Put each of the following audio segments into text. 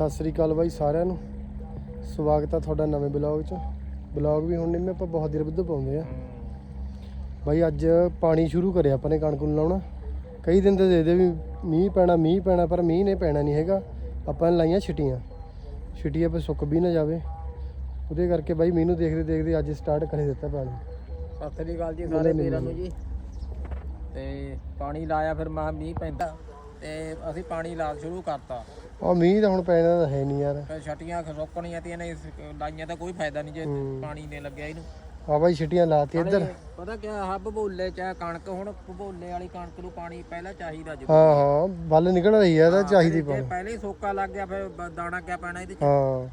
ਸਤਿ ਸ੍ਰੀ ਅਕਾਲ ਬਾਈ ਸਾਰਿਆਂ ਨੂੰ। ਸਵਾਗਤ ਆ ਤੁਹਾਡਾ ਨਵੇਂ ਬਲੌਗ 'ਚ। ਬਲੌਗ ਵੀ ਹੁਣ ਨਹੀਂ ਮੈਂ ਆਪਾਂ ਬਹੁਤ ਦੇਰ ਬੱਧ ਪਾਉਂਦੇ ਆ। ਬਾਈ ਅੱਜ ਪਾਣੀ ਸ਼ੁਰੂ ਕਰਿਆ ਆਪਾਂ ਨੇ ਕਣਕ ਨੂੰ ਲਾਉਣਾ। ਕਈ ਦਿਨ ਤੇ ਦੇ ਦੇ ਵੀ ਮੀਂਹ ਪੈਣਾ ਮੀਂਹ ਪੈਣਾ ਪਰ ਮੀਂਹ ਨੇ ਪੈਣਾ ਨਹੀਂ ਹੈਗਾ। ਆਪਾਂ ਨੇ ਲਾਈਆਂ ਛਿਟੀਆਂ। ਛਿਟੀਆਂ ਪੇ ਸੁੱਕ ਵੀ ਨਾ ਜਾਵੇ। ਉਹਦੇ ਕਰਕੇ ਬਾਈ ਮੀਂਹ ਨੂੰ ਦੇਖਦੇ ਦੇਖਦੇ ਅੱਜ ਸਟਾਰਟ ਕਰੇ ਦਿੱਤਾ ਪਾਣੀ। ਸਤਿ ਸ੍ਰੀ ਅਕਾਲ ਜੀ ਸਾਰੇ ਵੀਰਾਂ ਨੂੰ ਜੀ। ਤੇ ਪਾਣੀ ਲਾਇਆ ਫਿਰ ਮਾ ਮੀਂਹ ਪੈਂਦਾ। ਤੇ ਅਸੀਂ ਪਾਣੀ ਲਾ ਸ਼ੁਰੂ ਕਰਤਾ। ਆ ਮੀਂਹ ਤਾਂ ਹੁਣ ਪੈਣਾ ਤਾਂ ਹੈ ਨਹੀਂ ਯਾਰ। ਫਿਰ ਛਟੀਆਂ ਸੁੱਕਣੀਆਂ ਤੇ ਇਹਨੇ ਲਾਈਆਂ ਤਾਂ ਕੋਈ ਫਾਇਦਾ ਨਹੀਂ ਜੇ ਪਾਣੀ ਨੇ ਲੱਗਿਆ ਇਹਨੂੰ। ਆ ਬਾਈ ਛਿਟੀਆਂ ਲਾਤੀ ਇੱਧਰ। ਪਤਾ ਕੀ ਆ ਭਬੋਲੇ ਚ ਆ ਕਣਕ ਹੁਣ ਭਬੋਲੇ ਵਾਲੀ ਕਣਕ ਨੂੰ ਪਾਣੀ ਪਹਿਲਾਂ ਚਾਹੀਦਾ ਜੀ ਹਾਂ ਹਾਂ ਵੱਲ ਨਿਕਲ ਰਹੀ ਆ ਤਾਂ ਚਾਹੀਦੀ ਜੇ ਪਾਣੀ। ਪਹਿਲੇ ਹੀ ਸੋਕਾ ਲੱਗ ਗਿਆ ਫਿਰ ਬ- ਦਾਣਾ ਕਿਆ ਪੈਣਾ ਇਹਦੇ ਚ? ਹਾਂ।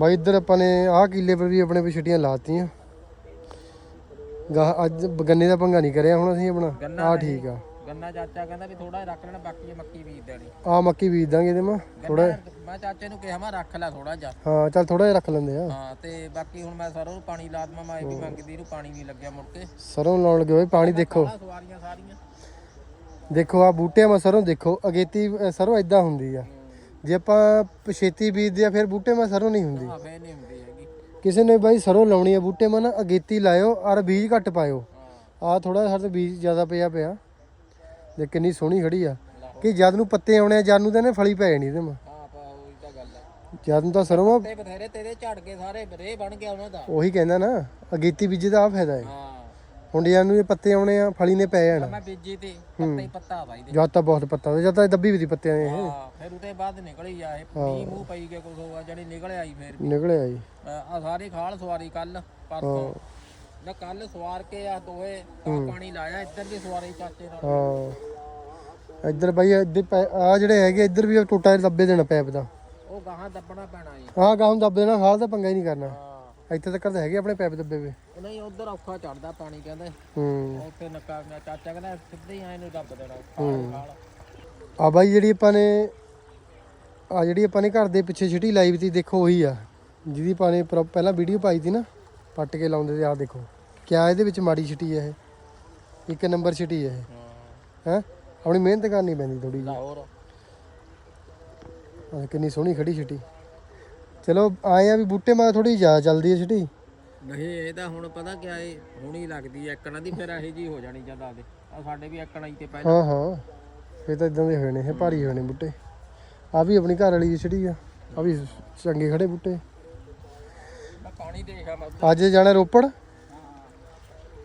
ਬਾਈ ਇੱਧਰ ਆਪਾਂ ਨੇ ਆਹ ਕਿੱਲੇ ਪਰ ਵੀ ਆਪਣੇ ਪੇ ਛਿਟੀਆਂ ਲਾਤੀਆਂ। ਗਾਹ ਅੱਜ ਗੰਨੇ ਦਾ ਪੰਗਾ ਨਹੀਂ ਕਰਿਆ ਹੁਣ ਅਸੀਂ ਆਪਣਾ। ਗੰਨਾ ਨਹੀਂ। ਠੀਕ ਆ। ਗੰਨਾ ਚਾਚਾ ਕਹਿੰਦਾ ਵੀ ਥੋੜਾ ਰੱਖ ਲੈਣਾ ਬਾਕੀ ਇਹ ਮੱਕੀ ਬੀਜ ਦੇਣੀ। ਆਹ ਮੱਕੀ ਬੀਜ ਦਾਂਗੇ ਇਹਦੇ ਮਾ ਥੋੜਾ ਮੈਂ ਚਾਚੇ ਨੂੰ ਕਿਹਾ ਮੈਂ ਰੱਖ ਲੈ ਥੋੜਾ ਜਿਹਾ। ਹਾਂ ਚੱਲ ਥੋੜਾ ਜਿਹਾ ਰੱਖ ਲੈਂਦੇ ਆ। ਹਾਂ ਤੇ ਬਾਕੀ ਹੁਣ ਮੈਂ ਸਰੋਂ ਨੂੰ ਪਾਣੀ ਲਾ ਦਵਾਂ ਮੈਂ ਇਹ ਵੀ ਮੰਗਦੀ ਇਹਨੂੰ ਪਾਣੀ ਨਹੀਂ ਲੱਗਿਆ ਮੁੜ ਕੇ। ਸਰੋਂ ਲਾਉਣ ਲੱਗੇ ਬਾਈ ਪਾਣੀ ਦੇਖੋ। ਆਹ ਸਵਾਰੀਆਂ ਸਾਰੀਆਂ। ਦੇਖੋ ਆ ਬੂਟਿਆਂ ਮਾ ਸਰੋਂ ਦੇਖੋ ਅਗੇਤੀ ਅ, ਸਰੋਂ ਇਦਾਂ ਹੁੰਦੀ ਆ। ਜੇ ਆਪਾਂ ਪਛੇਤੀ ਬੀਜਦੇ ਆ ਫਿਰ ਬੂਟੇ ਮਾ ਸਰੋਂ ਨਹੀਂ ਹੁੰਦੀ। ਆ ਫੇ ਨਹੀਂ ਹੁੰਦੀ ਹੈਗੀ। ਕਿਸੇ ਨੇ ਬਾਈ ਸਰੋਂ ਲਾਉਣੀ ਆ ਬੂਟੇ ਮਾ ਨਾ ਅਗੇਤੀ ਲਾਇਓ ਔਰ ਬੀਜ ਘੱਟ ਪਾਇਓ। ਹਾਂ। ਆ ਥੋੜਾ ਸਾਡੇ ਬੀਜ ਜ਼ਿਆਦਾ ਪਿਆ ਪਿਆ। ਦੇ ਕਿੰਨੀ ਸੋਹਣੀ ਖੜੀ ਆ। ਕਿ ਜਦ ਨੂੰ ਪੱਤੇ ਆਉਣੇ ਆ ਜਦ ਨੂੰ ਤਾਂ ਇਹਨੇ ਫਲੀ ਪੈ ਜਾਣੀ ਇਹਦੇ ਮਾ ਹਾਂ ਪਾ ਉਹੀ ਤਾਂ ਗੱਲ ਹੈ ਜਦ ਨੂੰ ਤਾਂ ਸਰੋਂ ਤੇ ਬਥੇਰੇ ਤੇਰੇ ਝੜ ਕੇ ਸਾਰੇ ਰੇ ਬਣ ਗਿਆ ਉਹਨਾਂ ਦਾ। ਉਹੀ ਕਹਿੰਦਾ ਨਾ ਅਗੇਤੀ ਬੀਜੇ ਦਾ ਆ ਫਾਇਦਾ ਹੈ ਹਾਂ। ਹੁਣ ਜਦ ਨੂੰ ਇਹ ਪੱਤੇ ਆਉਣੇ ਆ ਫਲੀ ਨੇ ਪੈ ਜਾਣਾ। ਮੈਂ ਬੀਜੀ ਤੇ ਪੱਤਾ ਹੀ ਪੱਤਾ ਬਾਈ ਦੇ ਜਦ ਤਾਂ ਬਹੁਤ ਪੱਤਾ ਤੇ ਜਦ ਤਾਂ ਇਹ ਦੱਬੀ ਵੀ ਦੀ ਪੱਤਿਆਂ ਨੇ ਇਹ। ਹਾਂ ਫਿਰ ਉਹਦੇ ਬਾਅਦ ਨਿਕਲੀ ਜਾਏ ਮੀਂਹ ਮੂੰਹ ਪਈ ਗਿਆ ਕੁਝ ਹੋਆ ਜਿਹੜੀ ਨਿਕਲ ਆਈ ਫਿਰ ਨਿਕਲਿਆ ਜੀ ਆ ਸਾਰੀ ਖਾਲ ਸਵਾਰੀ ਕੱਲ ਪਰਸੋਂ। ਮੈਂ ਕੱਲ ਸਵਾਰ ਕੇ ਆ ਦੋਏ ਪਾਣੀ ਲਾਇਆ ਇੱਧਰ ਵੀ ਸਵਾਰੀ ਚਾਚੇ ਨਾਲ। ਹਾਂ। ਇੱਧਰ ਬਾਈ ਇੱਧਰ ਆ ਜਿਹੜੇ ਹੈਗੇ ਇੱਧਰ ਵੀ ਟੋਟਾ ਦੱਬੇ ਦੇਣਾ ਪੈਪ ਦਾ। ਉਹ ਗਾਹਾਂ ਦੱਬਣਾ ਪੈਣਾ ਜੀ। ਆਹ ਗਾਉਂ ਦੱਬ ਦੇਣਾ ਹਾਲ ਤਾਂ ਪੰਗਾ ਹੀ ਨਹੀਂ ਕਰਨਾ। ਹਾਂ। ਇੱਥੇ ਤੱਕ ਤਾਂ ਹੈਗੇ ਆਪਣੇ ਪੈਪ ਦੱਬੇ ਵੇ ਨਹੀਂ ਉਧਰ ਔਖਾ ਚੜਦਾ ਪਾਣੀ ਕਹਿੰਦੇ। ਹੂੰ। ਉੱਥੇ ਨੱਕਾ ਚਾਚਾ ਕਹਿੰਦਾ ਸਿੱਧੇ ਹੀ ਐ ਨੂੰ ਦੱਬ ਦੇਣਾ ਖਾਲ ਆ ਬਾਈ ਜਿਹੜੀ ਆਪਾਂ ਨੇ ਆ ਜਿਹੜੀ ਆਪਾਂ ਨੇ ਘਰ ਦੇ ਪਿੱਛੇ ਛਿਟੀ ਲਾਈ ਵੀ ਤੀ ਦੇਖੋ ਉਹੀ ਆ। ਜਿਹਦੀ ਆਪਾਂ ਨੇ ਪਹਿਲਾਂ ਵੀਡੀਓ ਪਾਈ ਤੀ ਨਾ ਪੱਟ ਕੇ ਲਾਉਂਦੇ ਤੇ ਆ ਦੇਖੋ। ਕਿਆ ਇਹਦੇ ਵਿੱਚ ਮਾੜੀ ਛਿਟੀ ਹੈ ਇਹ। ਇੱਕ ਨੰਬਰ ਛਿਟੀ ਹੈ ਹਾਂ। ਹੈ? ਆਪਣੀ ਮਿਹਨਤ ਕਰਨੀ ਪੈਂਦੀ ਥੋੜੀ ਜਿਹੀ। ਲਾਹੌਰ। ਆਹ ਕਿੰਨੀ ਸੋਹਣੀ ਖੜੀ ਛਿਟੀ ਚਲੋ ਆਏ ਆ ਵੀ ਬੂਟੇ ਮਾ ਥੋੜੀ ਜ਼ਿਆਦਾ ਚੱਲਦੀ ਹੈ ਛਿਟੀ ਨਹੀਂ ਇਹ ਤਾਂ ਹੁਣ ਪਤਾ ਕਿਆ ਏ ਹੁਣੀ ਲੱਗਦੀ ਐ ਇੱਕਣਾ ਦੀ ਫਿਰ ਇਹੋ ਜੀ ਹੋ ਜਾਣੀ ਜਦ ਆਦੇ ਆ ਸਾਡੇ ਵੀ ਇੱਕਣਾ ਹੀ ਤੇ ਪਹਿਲਾਂ। ਹਾਂ ਹਾਂ। ਇਹ ਤਾਂ ਇਦਾਂ ਦੇ ਹੋਏ ਨੇ ਇਹ ਭਾਰੀ ਹੋਏ ਨੇ ਬੂਟੇ। ਆ ਵੀ ਆਪਣੀ ਘਰ ਵਾਲੀ ਦੀ ਛਿਟੀ ਆ। ਆ ਵੀ ਚੰਗੇ ਖੜੇ ਬੂਟੇ। ਮੈਂ ਪਾਣੀ ਦੇਖਾ ਮੈਂ ਅੱਜ ਜਾਣਾ ਰੋਪੜ?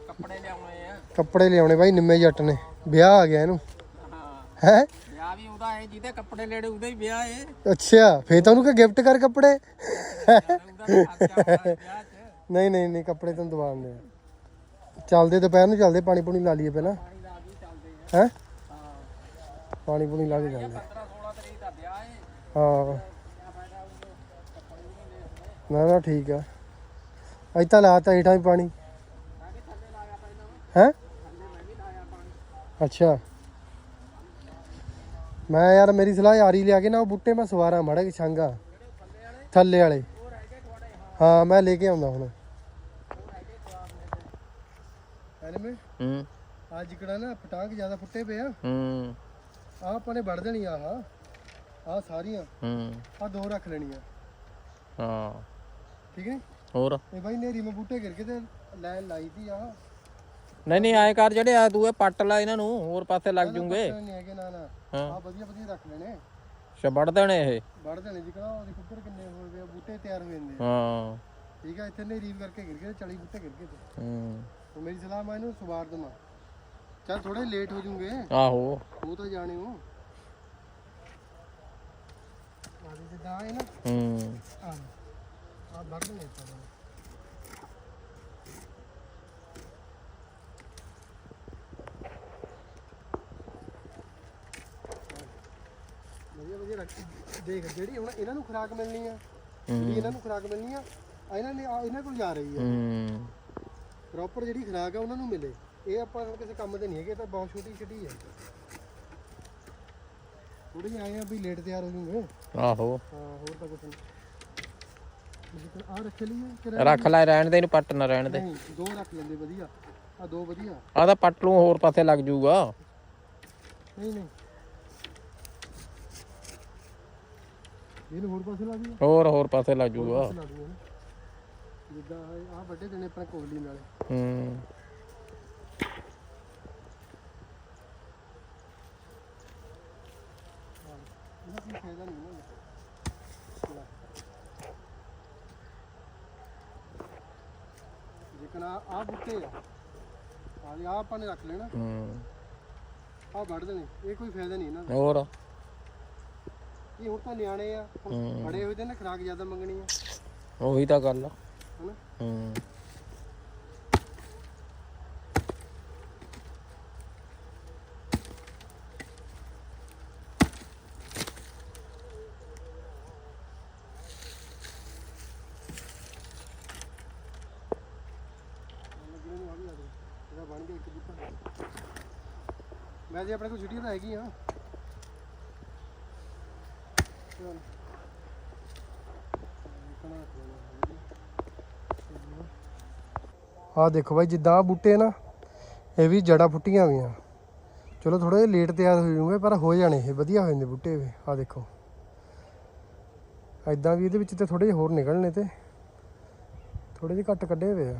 ਕੱਪੜੇ ਲਿਆਉਣੇ ਆ। ਕੱਪੜੇ ਲਿਆਉਣੇ ਬਾਈ ਨਿੰਮੇ ਜੱਟ ਨੇ। ਵਿਆਹ ਆ ਗਿਆ ਇਹਨੂੰ। ਹਾਂ? ਹੈ ਵਿਆਹ ਵੀ ਉਹਦਾ ਏ ਜਿਹਦੇ ਕੱਪੜੇ ਲੈਣੇ ਉਹਦਾ ਹੀ ਵਿਆਹ ਏ ਅੱਛਾ ਫੇਰ ਤਾਂ ਉਹਨੂੰ ਕਿ ਗਿਫਟ ਕਰ ਕੱਪੜੇ। ਉਹਦਾ ਖਰਚਾ ਹੋਣਾ ਵਿਆਹ 'ਚ ਨਹੀਂ ਨਹੀਂ ਨਹੀਂ ਕੱਪੜੇ ਤਾਂ ਦਵਾਉਂਦੇ ਆ। ਚੱਲਦੇ ਦੁਪਹਿਰ ਨੂੰ ਚੱਲਦੇ ਪਾਣੀ ਪੂਣੀ ਲਾ ਲਈਏ ਪਹਿਲਾਂ। ਪਾਣੀ ਲਾ ਕੇ ਚੱਲਦੇ ਆ ਹੈ? ਹਾਂ ਪਾਣੀ ਪੂਣੀ ਲਾ ਕੇ ਚੱਲਦੇ 15 16 ਤਰੀਕ ਦਾ ਵਿਆਹ ਏ ਹਾਂ। ਨਾ ਨਾ ਠੀਕ ਆ। ਅੱਜ ਤਾਂ ਲਾਤਾ ਹੇਠਾਂ ਵੀ ਪਾਣੀ। ਹੈ? ਅੱਛਾ। ਮੈਂ ਯਾਰ ਮੇਰੀ ਸਲਾਹ ਯਾਰੀ ਲਿਆ ਕੇ ਨਾ ਉਹ ਬੂਟੇ ਮੈਂ ਸਵਾਰਾਂ ਮਾੜਾ ਕਿ ਛਾਂਗਾ। ਥੱਲੇ ਵਾਲੇ। ਹਾਂ ਮੈਂ ਲੈ ਕੇ ਆਉਂਦਾ ਹੁਣ। ਐਨਮੇ ਹੂੰ। ਅੱਜ ਕਿਹੜਾ ਨਾ ਪਟਾਂਗ ਜ਼ਿਆਦਾ ਫੁੱਟੇ ਪਏ ਆ। ਹੂੰ। ਆਹ ਆਪਾਂ ਨੇ ਵੜ ਦੇਣੀ ਆਹ। ਆਹ ਸਾਰੀਆਂ। ਹੂੰ। ਆਹ ਦੋ ਰੱਖ ਲੈਣੀਆਂ। ਹਾਂ। ਠੀਕ ਹੈ? ਹੋਰ? ਇਹ ਬਾਈ ਨੇਰੀ ਮੈਂ ਬੂਟੇ ਗਿਰ ਕੇ ਤੇ ਲਾਈਨ ਲਾਈ ਦੀ ਆਹ ਨਹੀਂ ਨਹੀਂ ਆਏ ਕਰ ਜਿਹੜੇ ਆ ਤੂੰ ਇਹ ਪੱਟ ਲੈ ਇਹਨਾਂ ਨੂੰ ਹੋਰ ਪਾਸੇ ਲੱਗ ਜੂਗੇ। ਨਹੀਂ ਹੈਗੇ ਨਾ ਨਾ। ਹਾਂ। ਆਹ ਵਧੀਆ ਵਧੀਆ ਰੱਖ ਲੈਣੇ। ਛੱਬੜ ਦੇਣੇ ਇਹ? ਵੜ ਦੇਣੇ ਜੀ ਕਿਹੜਾ ਉਹਦੇ ਉੱਪਰ ਕਿੰਨੇ ਹੋਏ ਵੇ ਆ, ਬੂਟੇ ਤਿਆਰ ਹੋ ਜਾਂਦੇ ਆ। ਹਾਂ। ਠੀਕ ਆ ਇੱਥੇ ਨੇਰੀ ਕਰਕੇ ਗਿਰ ਕੇ ਤੇ 40 ਬੂਟੇ ਗਿਰ ਗਏ ਤੇ ਹੂੰ। ਹੁਣ ਮੇਰੀ ਸਲਾਹ ਮੈਂ ਇਹਨੂੰ ਸਵਾਰ ਦਵਾਂ। ਚੱਲ ਥੋੜੇ ਲੇਟ ਹੋ ਜੂਗੇ। ਆਹੋ। ਉਹ ਤਾਂ ਜਾਣੇ ਹੋ। ਆਦੀ ਜਿੱਦਾਂ ਆਏ ਨਾ। ਹੂੰ। ਆ ਆ ਵੜ ਦੇਣੇ ਇੱਥੇ ਵਧੀਆ ਵਧੀਆ ਰੱਖ ਦੇਖ ਜਿਹੜੀ ਹੁਣ ਇਹਨਾਂ ਨੂੰ ਖੁਰਾਕ ਮਿਲਣੀ ਆ ਜਿਹੜੀ ਇਹਨਾਂ ਨੂੰ ਖੁਰਾਕ ਮਿਲਣੀ ਆ ਆ ਇਹਨਾਂ ਨੇ ਆ ਇਹਨਾਂ ਕੋਲ ਜਾ ਰਹੀ ਆ। ਹੂੰ। ਪ੍ਰੋਪਰ ਜਿਹੜੀ ਖੁਰਾਕ ਆ ਉਹਨਾਂ ਨੂੰ ਮਿਲੇ। ਇਹ ਆਪਾਂ ਹੁਣ ਕਿਸੇ ਕੰਮ ਤੇ ਨਹੀਂ ਹੈਗੇ ਇਹ ਤਾਂ ਬਹੁਤ ਛੋਟੀ ਛੋਟੀ ਹੈ ਥੋੜੀ ਜਿਹੀ ਆਏ ਆ ਵੀ ਲੇਟ ਤਿਆਰ ਹੋ ਜੂਗੇ ਆਹੋ। ਹਾਂ ਹੋਰ ਤਾਂ ਕੁਝ ਨਹੀਂ ਲੇਕਿਨ ਆ ਰੱਖ ਲਈਏ ਕਿ ਰੱਖ ਲੈ ਰਹਿਣ ਦੇ ਇਹਨੂੰ ਪੱਟ ਨਾ ਰਹਿਣ ਦੇ। ਨਹੀਂ ਦੋ ਰੱਖ ਲੈਂਦੇ ਵਧੀਆ। ਆ ਦੋ ਵਧੀਆ। ਆ ਤਾਂ ਪੱਟ ਲੂ ਹੋਰ ਪਾਸੇ ਲੱਗ ਜੂਗਾ ਨਹੀਂ ਨਹੀਂ। ਇਹਨੂੰ ਹੋਰ ਪਾਸੇ ਲਾ ਦਈਏ? ਹੋਰ ਹੋਰ ਪਾਸੇ ਲੱਗ ਜੂਗਾ। ਲਾ ਦਈਏ ਨਾ ਜਿੱਦਾਂ ਆਹ ਵੱਡੇ ਦੇਣੇ ਆਪਣੇ ਕੋਹਲੀ ਨਾਲ। ਹੂੰ। ਇਹਦਾ ਕੋਈ ਫਾਇਦਾ ਨਹੀਂ ਨਾ। ਆ। ਬੁੱਟੇ ਆਪਾਂ ਨੇ ਰੱਖ ਲੈਣਾ। ਹੂੰ। ਆ ਵੱਢ ਦੇਣੇ। ਇਹ ਕੋਈ ਫਾਇਦਾ ਨਹੀਂ ਇਹਨਾਂ ਦਾ। ਹੋਰ? ਇਹ ਹੁਣ ਤਾਂ ਨਿਆਣੇ ਆ ਹੁਣ। ਬੜੇ ਹੋਏ ਤੇ ਨਾ ਖਰਾਕ ਜ਼ਿਆਦਾ ਮੰਗਣੀ ਆ। ਉਹੀ ਤਾਂ ਗੱਲ ਆ। ਹਨਾ? ਹੂੰ। ਮੈਂ ਜੇ ਆਪਣੇ ਕੋਲ ਛੁੱਟੀਆਂ ਤਾਂ ਹੈਗੀ ਆ ਚਲ ਆਹ ਦੇਖੋ ਬਾਈ, ਜਿੱਦਾਂ ਆ ਬੂਟੇ ਨਾ, ਇਹ ਵੀ ਜੜਾ ਫੁੱਟੀਆਂ ਹੋਈਆਂ। ਚਲੋ ਥੋੜੇ ਜਿਹਾ ਲੇਟ ਤਿਆਰ ਹੋ ਜੂਗੇ ਪਰ ਹੋ ਜਾਣੇ ਇਹ, ਵਧੀਆ ਹੋ ਜਾਂਦੇ ਬੂਟੇ ਵੀ ਆਹ ਦੇਖੋ। ਐਦਾਂ ਵੀ ਇਹਦੇ ਵਿੱਚ ਤੇ ਥੋੜੇ ਜਿਹੇ ਹੋਰ ਨਿਕਲਣੇ ਤੇ। ਥੋੜੇ ਜਿਹੇ ਘੱਟ ਕੱਢੇ ਹੋਏ ਆ।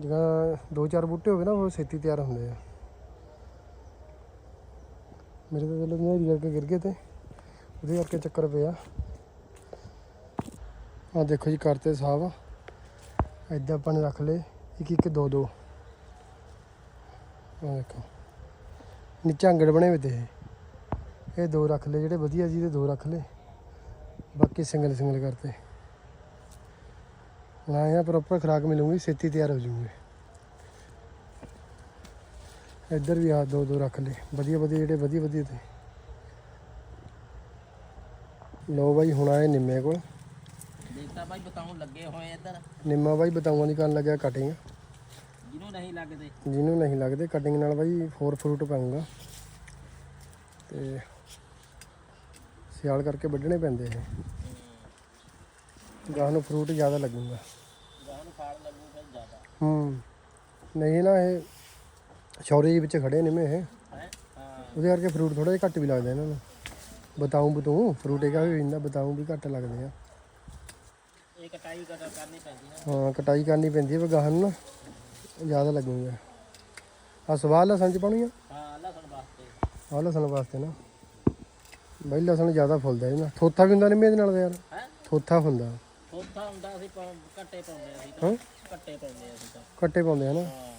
ਜਿਵੇਂ ਦੋ ਚਾਰ ਬੂਟੇ ਹੋ ਗਏ ਨਾ, ਉਹ ਛੇਤੀ ਤਿਆਰ ਹੁੰਦੇ ਆ। ਮੇਰੇ ਤਾਂ ਚਲੋ ਮੇਰੀ ਕਰਕੇ ਗਿਰ ਗਏ ਤੇ, ਉਹਦੇ ਕਰਕੇ ਚੱਕਰ ਪਿਆ। ਆ ਦੇਖੋ ਜੀ, ਕਰਤੇ ਸਾਹਬ ਐਦਾਂ ਆਪਾਂ ਨੇ ਰੱਖ ਲਏ। ਇੱਕ ਇੱਕ ਦੋ ਦੋ। ਆ ਦੇਖੋ। ਨੀਚੇ ਅੰਗੜ ਬਣੇ ਹੋਏ ਤੇ ਇਹ। ਦੋ ਰੱਖ ਲਏ ਜਿਹੜੇ ਵਧੀਆ ਜੀ ਦੇ ਦੋ ਰੱਖ ਲਏ। ਬਾਕੀ ਸਿੰਗਲ ਸਿੰਗਲ ਕਰਤੇ। ਨਾ ਇਹ ਪ੍ਰੋਪਰ ਖਰਾਕ ਮਿਲੂਗੀ, ਛੇਤੀ ਤਿਆਰ ਹੋ ਜੂਗੇ। ਇੱਧਰ ਵੀ ਆ ਦੋ ਦੋ ਰੱਖ ਲਏ। ਵਧੀਆ ਵਧੀਆ ਜਿਹੜੇ ਵਧੀਆ ਵਧੀਆ ਤੇ। ਲੋ ਬਾਈ, ਹੁਣ ਆਏ ਨਿੰਮੇ ਕੋਲ। ਦੇਖਤਾ ਭਾਈ ਬਤਾਉਂ ਲੱਗੇ ਹੋਏ ਇੱਧਰ। ਨਿੰਮਾ ਬਾਈ ਬਤਾਊਆਂ ਦੀ ਕਰਨ ਲੱਗਿਆ ਕਟਿੰਗ ਜਿਹਨੂੰ ਨਹੀਂ ਲੱਗਦੇ। ਜਿਹਨੂੰ ਨਹੀਂ ਲੱਗਦੇ ਕਟਿੰਗ ਨਾਲ ਬਾਈ ਫੋਰ ਫਰੂਟ ਪਾਉਂਗਾ। ਤੇ ਸਿਆਲ ਕਰਕੇ ਵੱਢਣੇ ਪੈਂਦੇ ਇਹ। ਗਾਹ ਨੂੰ ਫਰੂਟ ਜ਼ਿਆਦਾ ਲੱਗੂਗਾ। ਗਾਹ ਨੂੰ ਫਾੜ ਲੱਗੂ ਫਿਰ ਜ਼ਿਆਦਾ। ਹੂੰ। ਨਹੀਂ ਨਾ ਇਹ ਸ਼ੌਰੇ ਵਿੱਚ ਖੜੇ ਨੇ ਮੈਂ ਇਹ ਉਹਦੇ ਕਰਕੇ ਫਰੂਟ ਥੋੜਾ ਜਿਹਾ ਘੱਟ ਵੀ ਲੱਗਦਾ ਇਹਨਾਂ ਨੂੰ। ਬਤਾਉਂ ਬਤੂ ਫਰੂਟ ਇਹਦਾ ਵੀ ਇੰਨਾ ਬਤਾਉਂ ਵੀ ਘੱਟ ਲੱਗਦੇ ਆ। ਇਹ ਕਟਾਈ ਕਟਾ ਕਰਨੀ ਪੈਂਦੀ ਨਾ ਹਾਂ ਕਟਾਈ ਕਰਨੀ ਪੈਂਦੀ ਹੈ ਗਾਹਨ ਨਾ। ਜ਼ਿਆਦਾ ਲੱਗੂਗਾ। ਆ ਸਵਾਲ ਲਸਣ ਚ ਪਾਉਣੀ ਆ? ਹਾਂ ਲਸਣ ਵਾਸਤੇ। ਆ ਲਸਣ ਵਾਸਤੇ ਨਾ। ਬਈ ਲਸਣ ਜ਼ਿਆਦਾ ਫੁੱਲਦਾ ਇਹਦੇ ਨਾਲ। ਥੋਥਾ ਵੀ ਹੁੰਦਾ ਨਹੀਂ ਇਹਦੇ ਨਾਲ ਤਾਂ ਯਾਰ? ਹੈ? ਥੋਥਾ ਹੁੰਦਾ। ਥੋਥਾ ਹੁੰਦਾ ਅਸੀਂ ਪਾ- ਕੱਟੇ ਪਾਉਂਦੇ ਅਸੀਂ ਹਾਂ? ਤਾਂ ਕੱਟੇ ਪਾਉਂਦੇ ਅਸੀਂ ਤਾਂ। ਕੱਟੇ ਪਾਉਂਦੇ ਆ ਨਾ? ਹਾਂ।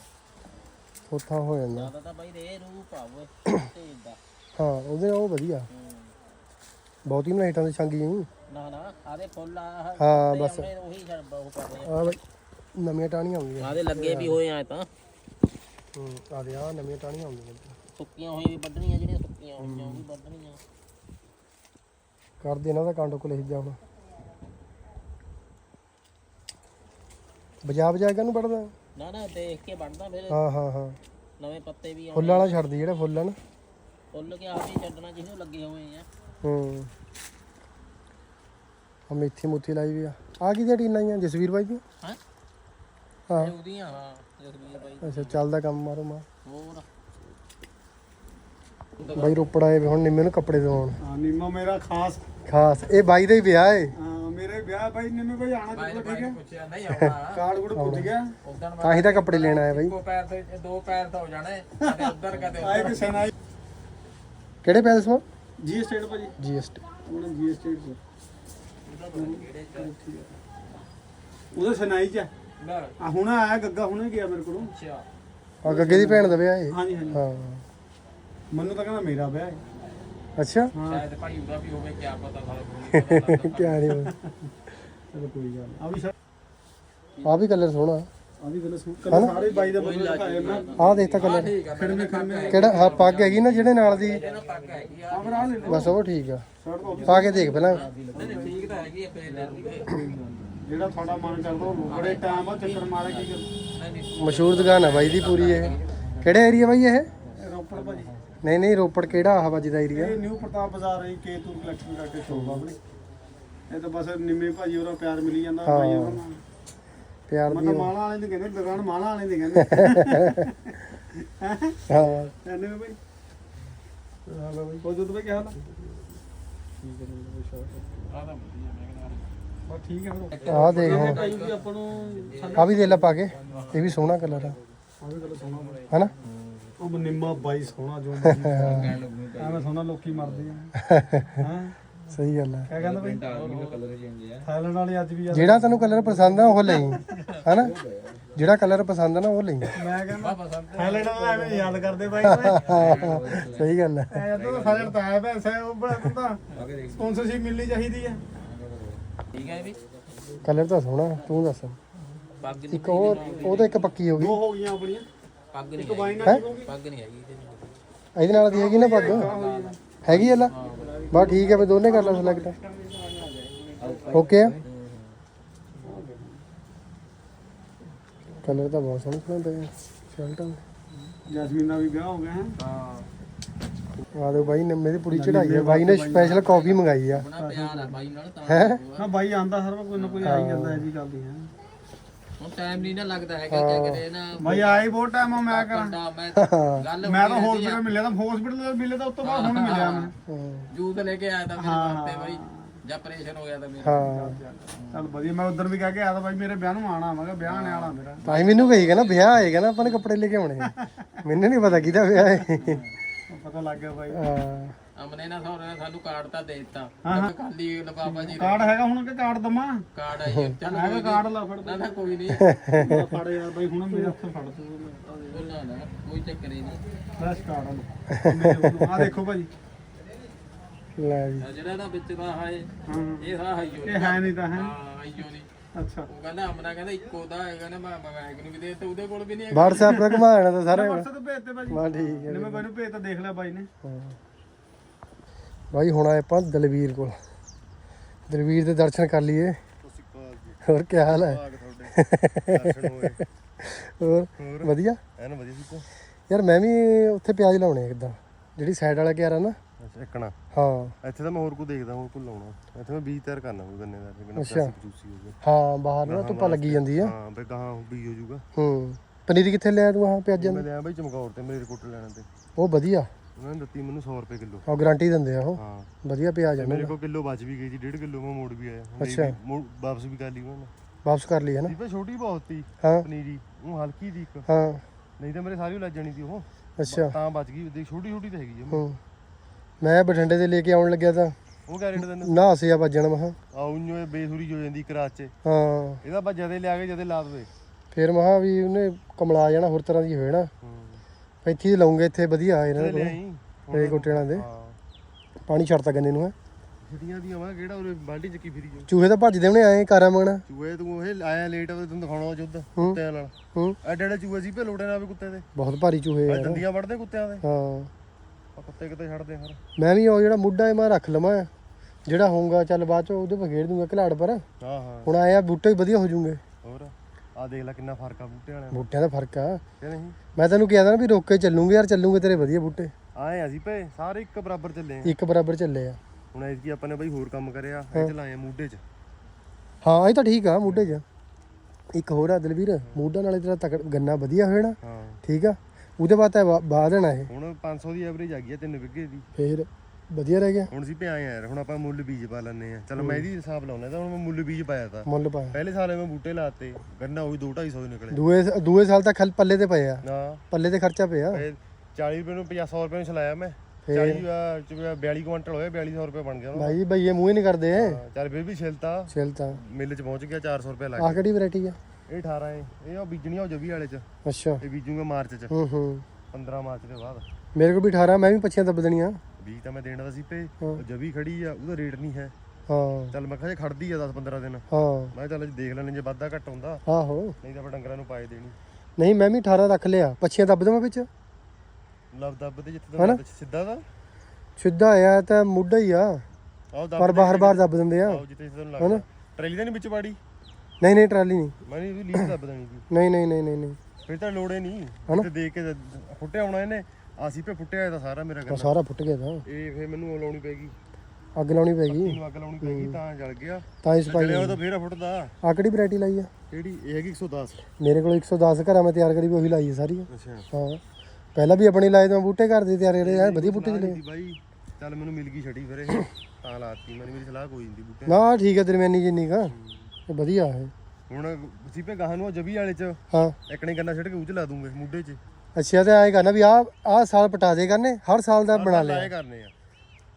ਥੋਥਾ ਹੋ ਜਾਂਦਾ। ਜ਼ਿਆਦਾ ਤਾਂ ਬਾਈ ਰੇ ਰੂ ਪਾਵੋ ਤੇਜ਼ ਦਾ। ਹਾਂ ਉਹਦੇ ਨਾਲ ਉਹ ਵਧੀਆ। ਹੂੰ। ਬਹੁਤੀ ਮਨਾਈਟਾਂ ਦੇ ਛੰਗੀ ਜੀ। ਨਾ ਨਾ ਆਦੇ ਫੁੱਲ ਆ ਹਾਂ, ਤੇ ਬਸ। ਆਪਣੇ ਉਹੀ ਕਰਦੇ ਆ। ਬਈ ਨਵੀਆਂ ਟਾਹਣੀਆਂ ਆਉਂਦੀਆਂ। ਆਦੇ ਲੱਗੇ ਵੀ ਹੋਏ ਆ ਇਹ ਤਾਂ। ਹੂੰ ਆ ਦੇ ਆ ਨਵੀਆਂ ਟਾਹਣੀਆਂ ਆਉਂਦੀਆਂ ਸੁੱਕੀਆਂ ਹੋਈਆਂ ਵੀ ਵੱਢਣੀਆਂ ਜਿਹੜੀਆਂ ਸੁੱਕੀਆਂ ਹੋਈਆਂ ਉਹ ਵੀ ਵੱਢਣੀਆਂ। ਕਰਦੇ ਇਹਨਾਂ ਦਾ ਕਾਂਡੋ ਕੋਲੇ ਜਾ ਹੁਣ। ਬਜਾ ਬਜਾ ਕੇ ਨੂੰ ਪੜਦਾ ਨਾ ਨਾ ਦੇਖ ਕੇ ਵੱਢਦਾ ਫਿਰ। ਹਾਂ ਹਾਂ ਹਾਂ। ਨਵੇਂ ਪੱਤੇ ਵੀ ਫੁੱਲ ਆਉਣੇ ਵਾਲਾ ਛੱਡਦੀ ਜਿਹੜਾ ਫੁੱਲ ਹਨ ਫੁੱਲ ਕੇ ਆਪ ਹੀ ਛੱਡਣਾ ਜਿਹਨੂੰ ਲੱਗੇ ਹੋਏ ਆ। ਹੂੰ। ਆ ਮੇਥੀ ਮੁੱਥੀ ਲਾਈ ਵੀ ਆ। ਆ ਕਿਹਦੀਆਂ ਟੀਨਾਂ ਆਈਆਂ? ਜਸਵੀਰ ਬਾਈ ਦੀ ਹਾਂ? ਹਾਂ। ਉਹਦੀਆਂ ਹਾਂ ਜਸਵੀਰ ਬਾਈ ਅੱਛਾ ਚੱਲਦਾ ਕੰਮ ਮਾਰੋ ਮਾਰ। ਹੋਰ? ਬਾਈ ਰੋਪੜ ਆਏ ਵੇ ਹੁਣ ਨਿੰਮੇ ਨੂੰ ਕੱਪੜੇ ਦਿਵਾਉਣ। ਹਾਂ ਨਿੰਮੋ ਮੇਰਾ ਖਾਸ। ਖਾਸ। ਇਹ ਬਾਈ ਦਾ ਹੀ ਵਿਆਹ ਏ। ਹਾਂ, ਮੇਰੇ ਵਿਆਹ ਭਾਈ ਨਿੰਮੇ ਭਾਈ ਆਣਾ ਠੀਕ ਹੈ? ਪੁੱਛਿਆ ਨਹੀਂ ਆਉਣਾ। ਕਾਰਡ ਕੁੜ ਪੁੱਜ ਗਿਆ। ਤਾਂ ਹੀ ਤਾਂ ਕੱਪੜੇ ਲੈਣ ਆਇਆ ਬਾਈ। ਇੱਕੋ ਪੈਰ ਤੇ ਦੋ ਪੈਰ ਤਾਂ ਹੋ ਜਾਣੇ। ਉੱਧਰ ਕਦੇ ਆਏ ਕਿਸੇ ਨਾਲ। ਕਿਹੜੇ ਪੈਲਸ ਮਾ ਜੀ ਸਟੇਟ ਭਾਜੀ। ਜੀਐਸਟੀ ਉਹਨਾਂ ਜੀ ਸਟੇਟ ਚ ਉਹਦਾ ਸੁਣਾਈ ਚ ਆ। ਹੁਣ ਆਇਆ ਗੱਗਾ ਹੁਣੇ ਗਿਆ ਮੇਰੇ ਕੋਲੋਂ। ਅੱਛਾ। ਆ ਗੱਗੇ ਦੀ ਭੈਣ ਦਾ ਵਿਆਹ ਏ ਹਾਂਜੀ ਹਾਂਜੀ। ਹਾਂ। ਮੈਨੂੰ ਤਾਂ ਕਹਿੰਦਾ ਮੇਰਾ ਵਿਆਹ ਹੈ ਅੱਛਾ। ਸ਼ਾਇਦ ਭਾਈ ਉਹਦਾ ਵੀ ਹੋਵੇ ਕੀ ਪਤਾ ਸਾਨੂੰ ਕਿਆ ਨਹੀਂ। ਆ ਵੀ ਸਾ- ਆ ਵੀ ਕਲਰ ਸੋਹਣਾ। ਆ ਵੀ ਗੱਲ ਸੁਣ ਕੱਲ ਸਾਰੇ ਬਾਈ ਦਾ ਬੰਦੇ ਦਿਖਾਏ ਮੈਂ ਆ ਦੇਖ ਤਾਂ ਕਲਰ ਠੀਕ ਆ ਫਿਰ ਮੈਂ ਫਿਰ ਮੈਂ ਕਿਹੜਾ ਹਾਂ ਪੱਗ ਹੈਗੀ ਨਾ ਜਿਹੜੇ ਨਾਲ ਦੀ? ਇਹਨਾਂ ਪੱਗ ਹੈਗੀ ਆ। ਆ ਫਿਰ ਆ ਲੈ। ਲਓ ਬਸ ਉਹ ਠੀਕ ਆ। ਸ਼ਰਟ ਤੋਂ ਪਾ ਕੇ ਦੇਖ ਪਹਿਲਾਂ। ਨਹੀਂ ਨਹੀਂ ਠੀਕ ਤਾਂ ਹੈਗੀ ਆ ਫੇਰ ਲੈ ਲਈਏ ਜਿਹੜਾ ਤੁਹਾਡਾ ਮਨ ਕਰਦਾ ਉਹ ਬੜੇ ਟਾਈਮ ਆ ਚੱਕਰ ਮਾਰੇ ਕੀ ਗੱਲ? ਨਹੀਂ ਨਹੀਂ। ਮਸ਼ਹੂਰ ਦੁਕਾਨ ਆ ਬਾਈ ਦੀ ਪੂਰੀ ਇਹ। ਕਿਹੜੇ ਏਰੀਆ ਬਾਈ ਇਹ? ਇਹ ਰੋਪੜ ਭਾਜੀ। ਨਹੀਂ ਨਹੀਂ ਰੋਪੜ ਕਿਹੜਾ ਆਹ ਬਾਜੀ ਦਾ ਏਰੀਆ ਇਹ ਨਿਊ ਪ੍ਰਤਾਪ ਬਾਜ਼ਾਰ ਹੈ ਕੇਤੂਰ ਕਲੈਕਸ਼ਨ ਕਰਕੇ ਸ਼ੋਪ ਆਪਣੀ। ਇਹ ਤਾਂ ਬਸ ਨਿੰਮੇ ਭਾਜੀ ਉਹਦਾ ਪਿਆਰ ਮਿਲੀ ਜਾਂਦਾ। ਭਾਈ ਉਹਨਾਂ ਨਾਲ। ਪਿਆਰ ਮੈਂ ਦੀ ਤਾਂ ਮਾਲਾ ਵਾਲੇ ਦੀ ਕਹਿੰਦੇ ਦੁਕਾਨ ਮਾਲਾ ਵਾਲੇ ਦੀ ਕਹਿੰਦੇ। ਹਾਂ? ਨਿੰਮੇ ਭਾਈ ਹਾਂ ਬਾਈ। ਉਹ ਦੁੱਧ ਭਾਈ ਕੀ ਹਾਲ ਆ? ਆ ਤਾਂ ਵਧੀਆ ਬਸ ਠੀਕ ਹੈ ਫਿਰ। ਆਹ ਦੇਖ। ਵੀ ਆਪਾਂ ਨੂੰ ਆ ਵੀ ਦੇ ਲਾ ਪਾ ਕੇ। ਇਹ ਵੀ ਸੋਹਣਾ ਕਲਰ ਆ। ਆਹ ਵੀ ਗੱਲ ਸੋਹਣਾ ਹਨਾ? ਉਹ ਨਿੰਮਾ ਬਾਈ ਸੋਹਣਾ ਜੋ ਐਵੇਂ ਸੋਹਣਾ ਲੋਕੀ ਮਰਦੇ ਆ। ਹਾਂ? ਸਹੀ ਗੱਲ ਹੈ। ਕਿਆ ਕਹਿੰਦਾ ਬਾਈ? ਕਲਰ ਚੇਂਜ ਆ। ਥਾਈਲੈਂਡ ਵਾਲੇ ਅੱਜ ਵੀ ਆ ਜਿਹੜਾ ਤੈਨੂੰ ਕਲਰ ਪਸੰਦ ਆ ਉਹ ਲਈ ਹਨਾ? ਜਿਹੜਾ ਕਲਰ ਪਸੰਦ ਆ ਨਾ ਉਹ ਲਈ ਮੈਂ ਕਹਿੰਦਾ ਥਾਈਲੈਂਡ ਵਾਲੇ ਐਵੇਂ ਨੀ ਯਾਦ ਕਰਦੇ ਬਾਈ। ਸਹੀ ਗੱਲ ਹੈ। ਐ ਤਾਂ ਥਾਈਲੈਂਡ ਤਾਂ ਆਇਆ ਪੈਸਾ ਉਹ ਬੜਾ ਤਾਂ ਸਪਾਂਸਰਸ਼ਿਪ ਮਿਲਣੀ ਚਾਹੀਦੀ ਆ। ਠੀਕ ਹੈ ਵੀ ਕਲਰ ਤਾਂ ਸੋਹਣਾ ਤੂੰ ਦੱਸ। ਇੱਕ ਉਹ ਉਹ ਤਾਂ ਇੱਕ ਪੱਕੀ ਹੋ ਗਈ। ਦੋ ਹੋ ਗਈਆਂ ਆਪਣੀਆਂ। ਪੱਗ ਨਹੀਂ ਇੱਕ ਬਾਈ ਨਾਲ ਦੀ ਪੱਗ ਨਹੀਂ ਹੈਗੀ ਇਹਦੇ ਨਾਲ। ਇਹਦੇ ਨਾਲ ਦੀ ਹੈਗੀ ਨਾ ਪੱਗ? ਹੈਗੀ ਆ ਬਸ ਠੀਕ ਹੈ ਫੇ ਦੋਨੇ ਕਰ ਲਾ ਸਿਲੈਕਟ ਓਕੇ ਆ? ਕਲਰ ਤਾਂ ਬਹੁਤ ਸੋਹਣਾ ਸੋਹਣਾ ਪਿਆ ਸ਼ਰਟਾਂ ਜੈਸਮੀਨ ਦਾ ਵੀ ਵਿਆਹ ਹੋ ਗਿਆ ਹੈ। ਆ ਦੇ ਬਾਈ ਨੇ ਮੇਰੀ ਪੂਰੀ ਚੜਾਈ ਹੈ ਬਾਈ ਨੇ ਸਪੈਸ਼ਲ ਕਾਫੀ ਮੰਗਾਈ ਆ। ਬੜਾ ਪਿਆਰ ਆ ਬਾਈ ਨਾਲ ਤਾਂ। ਹੈ? ਨਾ ਬਾਈ ਆਂਦਾ ਹਰ ਵਾਰ ਕੋਈ ਨਾ ਕੋਈ ਆ ਹੀ ਜਾਂਦਾ ਹੈ। ਜੀ ਗੱਲ ਦੀ ਹੈ। ਹੁਣ ਟਾਈਮ ਨਹੀਂ ਨਾ ਲੱਗਦਾ ਹੈਗਾ ਕਿ ਕਰੇ ਨਾ ਬਾਈ ਆਈ ਬਹੁਤ ਟਾਈਮ ਆ ਮੈਂ ਕਰਾਂ। ਕੰਡਾ ਮੈਂ ਗੱਲ ਮੈਂ ਤਾਂ ਹਸਪੀਟਲ ਮਿਲਿਆ ਤਾਂ ਹਸਪੀਟਲ ਮਿਲੇ ਤਾਂ ਉਸ ਤੋਂ ਬਾਅਦ ਹੁਣ ਮਿਲਿਆ ਮੈਂ। ਜੂਸ ਲੈ ਕੇ ਆਇਆ ਤਾਂ ਮੇਰੇ ਵਾਸਤੇ ਬਾਈ ਜਾਂ ਆਪਰੇਸ਼ਨ ਹੋ ਗਿਆ ਤਾਂ ਮੇਰਾ ਹਾਂ। ਚੱਲ ਵਧੀਆ ਮੈਂ ਉਧਰ ਵੀ ਕਹਿ ਕੇ ਆਇਆ ਤਾਂ ਬਾਈ ਮੇਰੇ ਵਿਆਹ ਨੂੰ ਆਣਾ ਮੈਂ ਕਿਹਾ ਵਿਆਹ ਆਣੇ ਵਾਲਾ ਮੇਰਾ। ਤਾਂ ਹੀ ਮੈਨੂੰ ਕਹੀ ਨਾ ਵਿਆਹ ਆਏਗਾ ਨਾ ਆਪਾਂ ਨੇ ਕੱਪੜੇ ਲੈ ਕੇ ਆਉਣੇ। ਆ। ਮੈਨੂੰ ਨਹੀਂ ਪਤਾ ਕਿਹਦਾ ਵਿਆਹ ਹੈ। ਪਤਾ ਲੱਗ ਗਿਆ ਬਾਈ। ਹਾਂ, ਅਮਨੇ ਨਾ ਸੌਰੇ ਨੇ ਸਾਨੂੰ ਕਾਰਡ ਤਾਂ ਦੇ ਦਿੱਤਾ। ਖਾਲੀ ਲਫਾਫਾ ਜੀ ਕਾਰਡ ਹੈਗਾ ਹੁਣ ਕਿ ਕਾਰਡ ਦਮਾ? ਕਾਰਡ ਆਈ ਚੱਲ ਹੈਗਾ ਕਾਰਡ ਲਾ ਫੜ ਨਾ ਨਾ ਕੋਈ ਨਹੀਂ ਫੜ ਯਾਰ ਬਾਈ ਹੁਣ ਮੇਰੇ ਹੱਥੋਂ ਫੜ ਤੂੰ। ਬੋਲਣਾ ਨਾ ਕੋਈ ਚੱਕਰ ਹੀ ਨਹੀਂ। ਫਲੈਸ਼ ਕਾਰਡ ਆ ਦੇਖੋ ਭਾਜੀ। ਲੈ ਜੀ। ਆਹ ਜਿਹੜਾ ਨਾ ਵਿੱਚ ਦਾ ਹੈ ਹਾਂ। ਇਹ ਹਾਂ ਹਾਈਓ ਇਹ ਹੈ ਨਹੀਂ ਤਾਂ ਹੈ। ਹਾਂ ਹਾਈਓ ਨਹੀਂ ਅੱਛਾ। ਉਹ ਕਹਿੰਦਾ ਅਮਨਾ ਕਹਿੰਦਾ ਇੱਕੋ ਦਾ ਹੈਗਾ ਨਾ ਮੈਂ ਮੈਂ ਨੂੰ ਵੀ ਦੇ ਤੇ ਉਹਦੇ ਕੋਲ ਵੀ ਨਹੀਂ WhatsApp ਤੇ ਘੁਮਾ ਦੇਣਾ ਤਾਂ ਸਾਰੇ WhatsApp ਤੇ ਭੇਜ ਤੇ ਭਾਜੀ। ਬਾ ਠੀਕ ਹੈ ਨੇ ਮੈਂ ਬਾਈ ਨੂੰ ਭੇਜ ਤਾਂ ਦੇਖ ਲਿਆ ਬਾਈ ਨੇ। ਹਾਂ। ਬਾਈ ਹੁਣ ਆਏ ਆਪਾਂ ਦਲਵੀਰ ਕੋਲ। ਦਲਵੀਰ ਦੇ ਦਰਸ਼ਨ ਕਰ ਲਈਏ। ਹੋਰ ਕੀ ਹਾਲ ਹੈ? ਹੋਰ ਵਧੀਆ? ਐਨ ਵਧੀਆ ਸੀ ਯਾਰ ਮੈਂ ਵੀ ਉੱਥੇ ਪਿਆਜ਼ ਲਾਉਣੇ ਕਿਦਾਂ? ਜਿਹੜੀ ਸਾਈਡ ਵਾਲਾ ਕਿਆਰਾ ਨਾ। ਇੱਕਣਾ? ਹਾਂ। ਇੱਥੇ ਤਾਂ ਮੈਂ ਹੋਰ ਕੋ ਦੇਖਦਾ ਹੋਰ ਕੋ ਲਾਉਣਾ। ਇੱਥੇ ਮੈਂ ਬੀਜ ਤਿਆਰ ਕਰਨਾ ਕੋਈ ਗੰਨੇ ਦਾ ਕਿੰਨਾ ਜੂਸੀ ਹੋ ਬਾਹਰ ਨਾ ਧੁੱਪਾ ਲੱਗੀ ਜਾਂਦੀ ਆ। ਹਾਂ ਬਈ ਗਾਹਾਂ ਬੀਜ ਹੋ ਜਾਊਗਾ। ਹੂੰ। ਪਨੀਰੀ ਕਿੱਥੇ ਲਿਆ ਤੂੰ ਆਹ ਪਿਆਜ਼ਾਂ ਮੈਂ ਲਿਆ ਬਈ ਚਮਕੌਰ ਤੇ ਮੇਰੇ ਕੋਟ ਲੈਣ ਤੇ। ਉਹ ਵਧੀਆ। ਉਹਨਾਂ ਨੇ ਦਿੱਤੀ ਮੈਨੂੰ 100 ਰੁਪਏ ਕਿਲੋ। ਉਹ ਗਾਰੰਟੀ ਦਿੰਦੇ ਆ ਉਹ? ਹਾਂ। ਵਧੀਆ ਪਿਆਜ਼ ਆ ਮੇਰੇ ਨਾ ਕੋਲ ਕਿਲੋ ਬਚ ਵੀ ਗਈ ਜੀ 1.5 ਕਿਲੋ ਮੈਂ ਮੋੜ ਵੀ ਆਇਆ। ਅੱਛਾ। ਵੀ ਮੋੜ- ਵਾਪਸ ਵੀ ਕਰ ਲਈ ਉਹਨਾਂ ਨੇ। ਵਾਪਸ ਕਰ ਲਈ ਹੈ ਨਾ? ਦੀ ਛੋਟੀ ਬਹੁਤ ਤੀ ਹਾਂ। ਪਨੀਰੀ ਉਹ ਹਲਕੀ ਦੀ ਇੱਕ। ਹਾਂ। ਨਹੀਂ ਤਾਂ ਮੇਰੇ ਸਾਰੀ ਲੱਜ ਜਾਣੀ ਸੀ ਉਹ। ਅੱਛਾ। ਤਾਂ ਬਚ ਗਈ ਦੇਖ ਛੋਟੀ ਛੋਟੀ ਤਾਂ ਹੈਗੀ ਆ। ਹੂੰ। ਮੈਂ ਬਠਿੰਡੇ ਤੇ ਲੈ ਕੇ ਆਉਣ ਲੱਗਿਆ ਤਾਂ ਉਹ ਕਿਆ ਰੇਟ ਦਿੰਦੇ? ਨਾ ਸਿਆ ਵੱਜਣ ਮਹਾ। ਆਉਂਜੋ ਇਹ ਬੇਸੁਰੀ ਹੋ ਜਾਂਦੀ ਕਰਾਚੇ ਹਾਂ। ਇਹਦਾ ਬਾ ਜਦੇ ਲਿਆ ਕੇ ਜਦੇ ਲਾ ਦਵੇ। ਫਿਰ ਮਹਾ ਵੀ ਉਹਨੇ ਕਮਲਾ ਜਾਣਾ ਹੋਰ ਤਰ੍ਹਾਂ ਦੀ ਹੋਏ ਨਾ। ਹੂੰ। ਇੱਥੇ ਹੀ ਲਾਉਂਗੇ ਇੱਥੇ ਵਧੀਆ ਇਹਨਾਂ ਦੇ ਲਿਆਈ ਕੋਲ। ਇਹ ਦੇ। ਹਾਂ। ਪਾਣੀ ਛੱਡਤਾ ਗੰਨੇ ਨੂੰ ਹੈ। ਛੁੱਟੀਆਂ ਦੀਆਂ ਵਾ ਕਿਹੜਾ ਉਹ ਬਾਲਟੀ ਚੱਕੀ ਫਿਰੀ ਜੋ ਚੂਹੇ ਤਾਂ ਭੱਜਦੇ ਉਹਨੇ ਆਏ ਕਾਰਾਂ ਮੰਗਣਾ ਚੂਹੇ ਤੂੰ ਇਹ ਆਇਆ ਲੇਟ ਉਹ ਤੈਨੂੰ ਦਿਖਾਉਣਾ ਜੁੱਧ ਹੂੰ। ਕੁੱਤਿਆਂ ਨਾਲ। ਹੂੰ। ਐਡੇ ਐਡੇ ਚੂਹੇ ਸੀ ਭੇ ਲੋੜੇ ਨਾਲ ਵੀ ਕੁੱਤੇ ਦੇ। ਬਹੁਤ ਭਾਰੀ ਚੂਹੇ ਆ ਦੰਦੀਆਂ ਵੜਦੇ ਕੁੱਤਿਆਂ ਦੇ। ਹਾਂ। ਆ ਕੁੱਤੇ ਕਿਤੇ ਛੱਡਦੇ ਫਿਰ ਮੈਂ ਵੀ ਉਹ ਜਿਹੜਾ ਮੁੱਢਾ ਹੈ ਮੈਂ ਰੱਖ ਲਵਾਂ ਜਿਹੜਾ ਹੋਊਗਾ ਚੱਲ ਬਾਅਦ ਚ ਉਹਦੇ ਪਰ ਖੇਡ ਦੂੰਗਾ ਘਲਾੜ ਪਰ। ਹਾਂ ਹਾਂ। ਹੁਣ ਆਇਆ ਬੂਟੇ ਵੀ ਵਧੀਆ ਹੋ ਜੂਗੇ। ਹੋਰ? ਆ ਦੇਖ ਲੈ ਕਿੰਨਾ ਫ਼ਰਕ ਆ ਬੂਟੇ ਵਾਲਿਆਂ ਦਾ। ਬੂਟਿਆਂ ਦਾ ਫ਼ਰਕ ਆ। ਕਿ ਨਹੀਂ? ਮੈਂ ਤੈਨੂੰ ਕਿਹਾ ਤਾਂ ਨਾ ਵੀ ਰੋਕ ਕੇ ਚੱਲੂਗੇ ਯਾਰ ਚੱਲੂਗੇ ਤੇਰੇ ਵਧੀਆ ਬੂਟੇ। ਆਏ ਅਸੀਂ ਭੇ ਸਾਰੇ ਇੱਕ ਬਰਾਬਰ ਚੱਲੇ ਆ। ਇੱਕ ਬਰਾਬਰ ਚੱਲੇ ਆ। ਹੁਣ ਐਤਕੀ ਆਪਾਂ ਨੇ ਬਈ ਹੋਰ ਕੰਮ ਕਰਿਆ ਇਹ ਚ ਲਾਏ ਮੂਡੇ ਚ। ਹਾਂ ਇਹ ਤਾਂ ਠੀਕ ਆ ਮੁੱਢੇ 'ਚ। ਇੱਕ ਹੋਰ ਆ ਦਲਵੀਰ ਮੁੱਢਾ ਨਾਲੇ ਤੇਰਾ ਤਕੜ ਗੰਨਾ ਵਧੀਆ ਹੋਇਆ ਨਾ ਹਾਂ। ਠੀਕ ਆ? ਉਹਦੇ ਬਾਅਦ ਤਾਂ ਬਾਅਦ ਦੇਣਾ ਇਹ। ਹੁਣ 500 ਦੀ ਐਵਰੇਜ ਆ ਗਈ ਆ ਤਿੰਨ ਵਿਗੇ ਦੀ। ਫੇਰ ਵਧੀਆ ਰਹਿ ਗਿਆ। ਹੁਣ ਭੇ ਆਏ ਯਾਰ ਹੁਣ ਆਪਾਂ ਮੁੱਲ ਬੀਜ ਪਾ ਲੈਣੇ ਆ ਚਲ ਮੈਂ ਇਹਦੀ ਹਿਸਾਬ ਲਾਉਣਾ ਤਾਂ ਹੁਣ ਮੈਂ ਮੁੱਲ ਬੀਜ ਪਾਇਆ ਤਾ। ਮੁੱਲ ਪਾਇਆ। ਪਹਿਲੇ ਸਾਲੇ ਮੈਂ ਬੂਟੇ ਲਾਤੇ ਗੰਨਾ ਉਹੀ 2 250 ਦੇ ਨਿਕਲੇ। ਦੂਏ ਦੂਏ ਸਾਲ ਤਾਂ ਖਲ ਪੱਲੇ ਤੇ ਪਏ ਆ। ਨਾ। ਪੱਲੇ ਤੇ ਖਰਚਾ ਪਿਆ। ਇਹ 40 ਰੁਪਏ ਨੂੰ 50 ਰੁਪਏ ਨੂੰ ਚਲਾਇਆ ਮੈਂ। ਫੇਰ? 40 ਆ, ਚ 42 ਕੁਇੰਟਲ ਹੋਇਆ 4200 ਰੁਪਏ ਬਣ ਗਿਆ ਉਹਦਾ। ਭਾਈ ਬਈਏ ਮੂੰਹ ਹੀ ਨਹੀਂ ਕਰਦੇ। ਹਾਂ, ਚੱਲ ਫਿਰ ਵੀ ਛਿਲਤਾ ਛੇਲ ਤਾਂ। ਮਿੱਲ ਚ ਪਹੁੰਚ ਗਿਆ 400 ਰੁਪਏ ਲੱਗ ਆਹ ਕਿਹੜੀ ਵੈਰਾਈਟੀ ਆ? ਇਹ 18 ਹੈ ਇਹ ਉਹ ਬੀਜਣੀ ਆ ਉਹ ਜਵੀ ਵਾਲੇ ਚ। ਅੱਛਾ। ਇਹ ਬੀਜੂਗਾ ਮਾਰਚ ਚ। ਹੂੰ ਹੂੰ। 15 ਮਾਰਚ ਦੇ ਬਾਅਦ। ਮੇਰੇ ਕੋਲ ਵੀ 18 ਮੈਂ ਵੀ ਪੱਛੀਆਂ ਦੱਬ ਦੇਣੀਆਂ। ਬੀਜ ਤਾਂ ਮੈਂ ਦੇਣਾ ਸੀ ਪੇ। ਉਹ ਜਵੀ ਖੜੀ ਆ ਉਹਦਾ ਰੇਟ ਨਹੀਂ ਹੈ। ਹਾਂ। ਚੱਲ ਮੈਂ ਕਿਹਾ ਜੇ ਖੜਦੀ ਆ 10 15 ਦਿਨ। ਹਾਂ। ਮੈਂ ਚੱਲ ਦੇਖ ਲੈਣੇ ਜੇ ਵਾਧਾ ਘੱਟ ਹੁੰਦਾ। ਆਹੋ। ਨਹੀਂ ਤਾਂ ਡੰਗਰਾਂ ਨੂੰ ਪਾਏ ਦੇਣੀ। ਨਹੀਂ ਮੈਂ ਵੀ 18 ਰੱਖ ਲਿਆ। ਪੱਛੀਆਂ ਦੱਬ ਦੇਵਾਂ ਵਿੱਚ? ਲਵ ਦੱਬ ਤੇ ਜਿੱਥੇ ਦਾ ਸਿੱਧਾ ਦਾ? ਸਿੱਧਾ ਆਇਆ ਤਾਂ ਮੁੱਢਾ ਹੀ ਆ। ਪਰ ਬਾਹਰ ਬਾਹਰ ਦੱਬ ਦਿੰਦੇ ਆ। ਜਿੱਥੇ ਤੁਹਾਨੂੰ ਲੱਗਦਾ। ਟਰੇਲੀ ਤਾਂ ਨਹੀਂ ਵਿੱਚ ਪਾੜੀ? ਨਹੀਂ ਨਹੀਂ ਟਰਾਲੀ ਨਹੀਂ। ਮੈਂ ਨਹੀਂ ਲੀਜ਼ ਦੱਬ ਦੇਣੀ ਸੀ। ਨਹੀਂ ਨਹੀਂ ਨਹੀਂ ਨਹੀਂ ਫਿਰ ਤਾਂ ਲੋੜੇ ਨਹੀਂ? ਤੇ ਦੇਖ ਕੇ ਫੁੱਟਿਆ ਆਉਣਾ ਇਹਨੇ ਆਸੀ ਪੇ ਫੁੱਟਿਆ ਇਹਦਾ ਸਾਰਾ ਮੇਰਾ ਗੰਨਾ। ਸਾਰਾ ਫੁੱਟ ਗਿਆ ਤਾਂ। ਇਹ ਫਿਰ ਮੈਨੂੰ ਉਹ ਲਾਉਣੀ ਪੈਗੀ। ਅੱਗ ਲਾਉਣੀ ਪੈਗੀ। ਇਹਨੂੰ ਅੱਗ ਲਾਉਣੀ ਪੈਗੀ ਤਾਂ ਜਲ ਗਿਆ। ਤਾਂ ਇਸ ਪਾਈ ਜਲਿਆ ਉਹ ਤਾਂ ਫੇਰ ਫੁੱਟਦਾ। ਆ ਕਿਹੜੀ ਵੈਰਾਈਟੀ ਲਾਈ ਆ? ਕਿਹੜੀ? ਇਹ ਹੈਗੀ 110 ਮੇਰੇ ਕੋਲ 110 ਘਰਾਂ ਮੈਂ ਤਿਆਰ ਕਰੀ ਵੀ ਉਹੀ ਲਾਈ ਹੈ ਸਾਰੀ। ਅੱਛਾ। ਹਾਂ। ਪਹਿਲਾਂ ਵੀ ਆਪਣੀ ਲਾਏ ਤਾਂ ਬੂਟੇ ਘਰ ਦੇ ਤਿਆਰ ਕਰੇ ਆ ਵਧੀਆ ਬੂਟੇ ਚਲੇ ਬਾਈ। ਚੱਲ ਮੈਨੂੰ ਮਿਲ ਗਈ ਛੜੀ ਫਿਰ ਇਹ। ਤਾਂ ਲਾਤੀ। ਮੈਨੂੰ ਮੇਰੀ ਸਲਾਹ ਕੋਈ ਨਹੀਂ ਬੂਟੇ ਨਾ ਠੀਕ ਹੈ ਦਰਮਿਆਨੀ ਜਿੰਨੀ ਕਾ ਇਹ ਵਧੀਆ ਹੈ ਹੁਣ ਸੀਪੇ ਗਾਹਾਂ ਨੂੰ ਜਬੀ ਵਾਲੇ ਚ। ਹਾਂ। ਇੱਕ ਨੇ ਗੰਨਾ ਛੱਡ ਕੇ ਉਹ ਚ ਲਾ ਦੂੰਗੇ ਮੁੱਢੇ ਚ। ਅੱਛਾ ਤੇ ਐਂ ਕਰਨਾ ਵੀ ਆ ਆ ਸਾਲ ਪਟਾ ਦੇ ਕਰਨੇ ਹਰ ਸਾਲ ਦਾ ਬਣਾ ਲਿਆ। ਲਾਏ ਕਰਨੇ ਆ।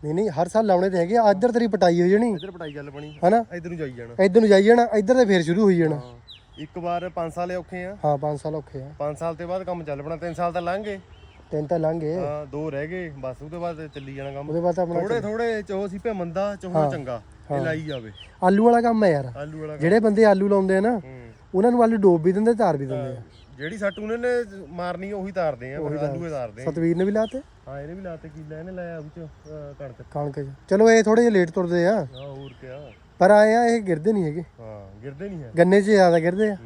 ਨਹੀਂ ਨਹੀਂ ਹਰ ਸਾਲ ਲਾਉਣੇ ਤੇ ਹੈਗੇ ਆ ਇੱਧਰ ਤੇਰੀ ਪਟਾਈ ਹੋ ਜਾਣੀ। ਇੱਧਰ ਪਟਾਈ ਚੱਲ ਪਣੀ ਹਨਾ? ਇੱਧਰ ਨੂੰ ਜਾਈ ਜਾਣਾ। ਇੱਧਰ ਨੂੰ ਜਾਈ ਜਾਣਾ ਇੱਧਰ ਤੇ ਫੇਰ ਸ਼ੁਰੂ ਹੋਈ ਜਾਣਾ। ਇੱਕ ਵਾਰ 5 ਸਾਲ ਔਖੇ ਆ। ਹਾਂ 5 ਸਾਲ ਔਖੇ ਆ। 5 ਸਾਲ ਤੇ ਬਾਅਦ ਕੰਮ ਚੱਲ ਪਣਾ 3 ਸਾਲ ਤਾਂ ਲੰਘ ਗਏ। ਤਿੰਨ ਤਾਂ ਲੰਘ ਗਏ। ਹਾਂ ਦੋ ਰਹਿ ਗਏ ਬਸ ਉਹਦੇ ਬਾਅਦ ਚੱਲੀ ਜਾਣਾ ਕੰਮ। ਉਹਦੇ ਬਾਅਦ ਆਪਣਾ ਥੋੜੇ ਥੋੜੇ ਚੋ ਸੀਪੇ ਮੰਦਾ ਚੋਹ ਚੰਗਾ ਇਹ ਲਾਈ ਜਾਵੇ। ਆਲੂ ਵਾਲਾ ਕੰਮ ਹੈ ਯਾਰ। ਆਲੂ ਵਾਲਾ ਜਿਹੜੇ ਬੰਦੇ ਆਲੂ ਲਾਉਂਦੇ ਆ ਨਾ ਉਹਨਾਂ ਨੂੰ ਆਲੂ ਡੋਬ ਵੀ ਦਿੰਦੇ ਤਾਰ ਵੀ ਦਿੰਦੇ ਆ। ਜਿਹੜੀ ਸੱਟ ਉਹਨੇ ਨੇ ਮਾਰਨੀ ਉਹੀ ਤਾਰਦੇ ਆ ਫਿਰ ਆਲੂ ਹੀ ਤਾਰਦੇ ਆ। ਸਤਵੀਰ ਨੇ ਵੀ ਲਾਤੇ? ਹਾਂ ਇਹਨੇ ਵੀ ਲਾਤੇ ਕੀਲਾ ਇਹਨੇ ਲਾਇਆ ਉਹ ਚ ਕਣਕ। ਕਣਕ 'ਚ। ਚਲੋ ਇਹ ਥੋੜੇ ਜਿਹਾ ਲੇਟ ਤੁਰਦੇ ਆ। ਹਾਂ ਹੋਰ ਕਿਆ। ਪਰ ਆਏ ਆ ਇਹ ਗਿਰਦੇ ਨਹੀਂ ਹੈਗੇ। ਹਾਂ ਗਿਰਦੇ ਨਹੀਂ ਹੈ। ਗੰਨੇ 'ਚ ਜ਼ਿਆਦਾ ਗਿਰਦੇ ਆ।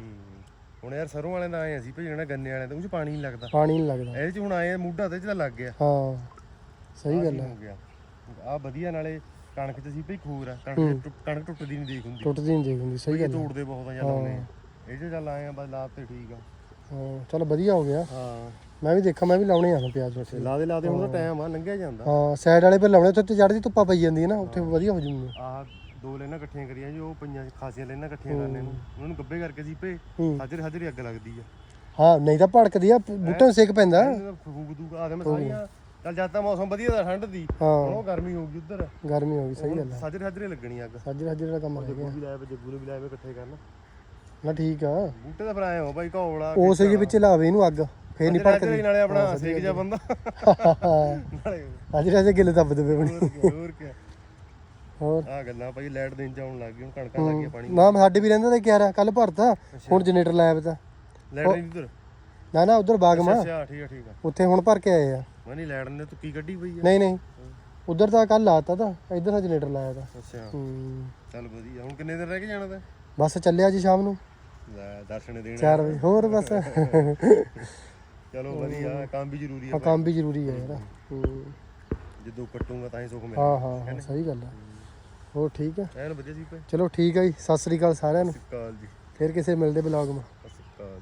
ਹੁਣ ਯਾਰ ਸਰੋਂ ਵਾਲੇ ਦਾ ਆਏ ਅਸੀਂ ਭੇਜਣਾ ਗੰਨੇ ਵਾਲੇ ਦਾ ਉਹ ਚ ਪਾਣੀ ਨਹੀਂ ਲੱਗਦਾ। ਪਾਣੀ ਨਹੀਂ ਲੱਗਦਾ। ਇਹਦੇ ਚ ਹੁਣ ਆਏ ਮੂਢਾ ਤੇ ਤਾਂ ਲੱਗ ਗਿਆ। ਹਾਂ ਸਹੀ ਗੱਲ ਹੋ ਗਿਆ? ਆ ਵਧੀਆ ਨਾਲੇ ਕਣਕ ਚ ਸੀ ਭਈ ਖੂਰ ਆ ਕਣਕ ਕਣਕ ਟੁੱਟਦੀ ਨਹੀਂ ਦੇਖ ਹੁੰਦੀ। ਟੁੱਟਦੀ ਨਹੀਂ ਦੇਖ ਹੁੰਦੀ ਸਹੀ ਗੱਲ ਤੋੜਦੇ ਬਹੁਤ ਆ ਜਾਂਦੇ ਆ। ਇਹ ਚ ਚੱਲ ਆਏ ਆ ਬਸ ਲਾਤ ਤੇ ਠੀਕ ਆ। ਹਾਂ ਚਲ ਵਧੀਆ ਹੋ ਗਿਆ। ਹਾਂ। ਮੈਂ ਵੀ ਦੇਖਾਂ ਮੈਂ ਵੀ ਲਾਉਣੇ ਆ ਹੁਣ ਪਿਆਜ਼ ਵਿੱਚ ਲਾ ਦੇ ਲਾ ਦੇ ਹੁਣ ਤਾਂ ਟਾਈਮ ਆ ਲੰਘਿਆ ਜਾਂਦਾ। ਹਾਂ ਸਾਈਡ ਵਾਲੇ ਪਰ ਲਾਉਣੇ ਉੱਥੇ ਤੇ ਚੜ੍ਹਦੀ ਧੁੱਪਾ ਪਈ ਜਾਂਦੀ ਹੈ ਨਾ ਉੱਥੇ ਵਧੀਆ ਹੋ ਹੈ ਆਹ ਦੋ ਲੈਣਾ ਇਕੱਠੀਆਂ ਕਰੀਆਂ ਜੀ ਉਹ ਪਈਆਂ ਖਾਸੀਆਂ ਲੈਣਾ ਇਕੱਠੀਆਂ ਕਰਨੇ ਨੂੰ। ਉਹਨਾਂ ਨੂੰ ਗੱਬੇ ਕਰਕੇ ਹੂੰ। ਹਾਜ਼ਰ ਹਾਜ਼ਰ ਅੱਗ ਲੱਗਦੀ ਆ। ਹਾਂ ਨਹੀਂ ਤਾਂ ਭੜਕਦੀ ਆ ਬੂਟੇ ਨੂੰ ਸੇਕ ਪੈਂਦਾ। ਦਾ ਫੂਕ ਦੂਗਾ ਆਦੇ ਮੈਂ ਸਾਰੀਆਂ ਚੱਲ ਜਦ ਤਾਂ ਮੌਸਮ ਵਧੀਆ ਦਾ ਠੰਡ ਦੀ ਹਾਂ। ਹੁਣ ਉਹ ਗਰਮੀ ਹੋ ਗਈ ਉਧਰ। ਗਰਮੀ ਹੋ ਗਈ ਸਹੀ ਗੱਲ ਹੈ ਹਾਜ਼ਰ ਹਾਜ਼ਰੇ ਲੱਗਣੀ ਅੱਗ। ਸਾਜਰੇ ਸਾਜਰੇ ਦਾ ਕੰਮ ਲੱਗੇ ਜੱਗੂ ਵੀ ਲਾਇਆ ਜੱਗੂ ਨੇ ਵੀ ਲਾਇਆ ਇਕੱਠੇ ਕਰਨ। ਨਾ ਠੀਕ ਆ। ਬੂਟੇ ਦਾ ਫਿਰ ਆਏ ਹੋ ਬਾਈ ਘੋਲਾ ਉਸੇ ਦੇ ਵਿੱਚ ਲਾਵੇ ਇਹਨੂੰ ਅੱਗ ਫੇਰ ਨਹੀਂ ਭੜਕਦੀ। ਨਾਲੇ ਆਪਣਾ ਸੇਕ ਜਾ ਬੰਦਾ। ਨਾਲੇ ਸਾਜਰੇ ਸਾਜਰੇ ਗਿੱਲੇ ਦੱਬ ਦੇਵੇ ਬਣੀ ਹੋਰ ਕੀ- ਹੋਰ ਆ ਗੱਲਾਂ ਭਾਈ ਲਾਈਟ ਦਿਨ ਚ ਆਉਣ ਲੱਗ ਗਈ ਹੁਣ ਕਣਕਾਂ ਲੱਗ ਪਾਣੀ ਨਾ ਸਾਡੇ ਵੀ ਰਹਿੰਦਾ ਤੇ ਕਿਆਰਾ ਕੱਲ ਭਰਤਾ ਹੁਣ ਜਨਰੇਟਰ ਲਾਇਆ ਵਾ ਤਾਂ। ਲਾਈਟ ਨਹੀਂ ਉਧਰ? ਨਾ ਨਾ ਉਧਰ ਬਾਗਮਾ। ਅੱਛਾ ਠੀਕ ਆ ਠੀਕ ਆ। ਉੱਥੇ ਹੁਣ ਭਰ ਕੇ ਆਏ ਆ। ਮੈਂ ਨਹੀਂ ਲਾਈਟ ਨੇ ਤੁੱਕੀ ਕੱਢੀ ਪਈ ਆ। ਨਹੀਂ ਨਹੀਂ। ਉਧਰ ਤਾਂ ਕੱਲ ਲਾਤਾ ਤਾਂ ਇੱਧਰ ਦਾ ਜਨਰੇਟਰ ਲਾਇਆ ਤਾਂ। ਅੱਛਾ। ਹੂੰ। ਚੱਲ ਵਧੀਆ ਹੁਣ ਕਿੰਨੇ ਦਿਨ ਰਹਿ ਕੇ ਜਾਣਾ ਤਾਂ? ਬਸ ਚੱਲਿਆ ਜੀ ਸ਼ਾਮ ਨੂੰ। ਲੈ ਦਰਸ਼ਨ ਦੇਣ 4 ਵਜੇ ਹੋਰ ਬਸ। ਚਲੋ ਵਧੀਆ ਕੰਮ ਵੀ ਜ਼ਰੂਰੀ ਆ ਆ ਕੰਮ ਵੀ ਜ਼ਰੂਰੀ ਹੈ ਯਾਰ। ਹੂੰ। ਜਦੋਂ ਕੱਟੂਗਾ ਤਾਂ ਹੀ ਸੁੱਖ ਮਿਲਦਾ। ਹਾਂ ਹਾਂ ਹਾਂ, ਸਹੀ ਗੱਲ ਹੈ। ਹੋਰ ਠੀਕ ਹੈ ਐਨ ਵਧੀਆ ਸੀ ਭਾਈ। ਚਲੋ ਠੀਕ ਹੈ ਜੀ ਸਤਿ ਸ੍ਰੀ ਅਕਾਲ ਸਾਰਿਆਂ ਨੂੰ। ਸਤਿ ਸ਼੍ਰੀ ਅਕਾਲ ਜੀ। ਫਿਰ ਕਿਸੇ ਮਿਲਦੇ ਬਲੌਗ ਮਾ ਸਤਿ ਸ਼੍ਰੀ ਅਕਾਲ